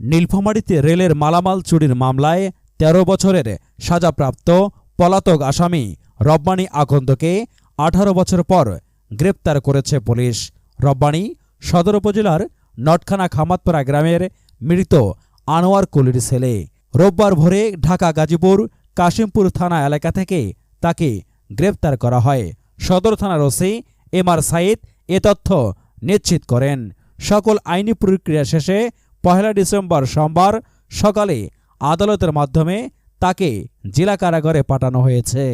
নীলফামারীতে রেলের মালামাল চুরির মামলায় ১৩ বছরের সাজাপ্রাপ্ত পলাতক আসামি রব্বানী আকন্দকে আঠারো বছর পর গ্রেপ্তার করেছে পুলিশ। রব্বানী সদর উপজেলার নটখানা খামাতপাড়া গ্রামের মৃত আনোয়ার কুলির ছেলে। রোববার ভোরে ঢাকা গাজীপুর কাশিমপুর থানা এলাকা থেকে তাকে গ্রেপ্তার করা হয়। সদর থানার ওসি এম আর সাইদ এ তথ্য নিশ্চিত করেন। সকল আইনি প্রক্রিয়া শেষে পহেলা ডিসেম্বর সোমবার সকালে আদালতের মাধ্যমে তাকে জেলা কারাগারে পাঠানো হয়েছে।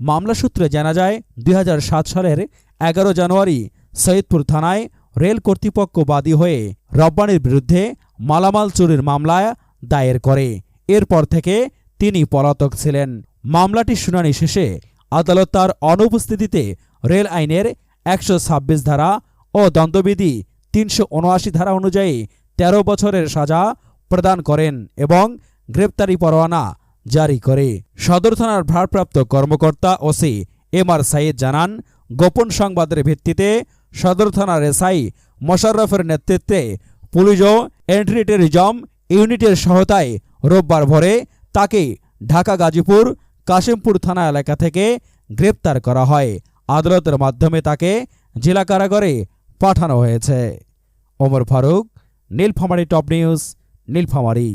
মামলা সূত্রে জানা যায়, দুই হাজার সাত সালের এগারো জানুয়ারি সৈয়দপুর থানায় রেল কর্তৃপক্ষ বাদী হয়ে রব্বানির বিরুদ্ধে মালামাল চুরির মামলা দায়ের করে। এরপর থেকে তিনি পলাতক ছিলেন। মামলাটি শুনানি শেষে আদালত তার অনুপস্থিতিতে রেল আইনের একশো ছাব্বিশ ধারা ও দণ্ডবিধি তিনশো উনআশি ধারা অনুযায়ী ১৩ বছরের সাজা প্রদান করেন এবং গ্রেপ্তারি পরোয়ানা জারি করে। সদর থানার ভারপ্রাপ্ত কর্মকর্তা ওসি এম আর সাইদ জানান, গোপন সংবাদের ভিত্তিতে সদর থানার এসআই মোশাররফের নেতৃত্বে পুলিশ ও এন্ট্রি টেরিজম ইউনিটের সহায়তায় রোববার ভোরে তাকে ঢাকা, গাজীপুর, কাশিমপুর থানা এলাকা থেকে গ্রেপ্তার করা হয়। আদালতের মাধ্যমে তাকে জেলা কারাগারে পাঠানো হয়েছে। Omar Faruk Nilphamari top news Nilphamari.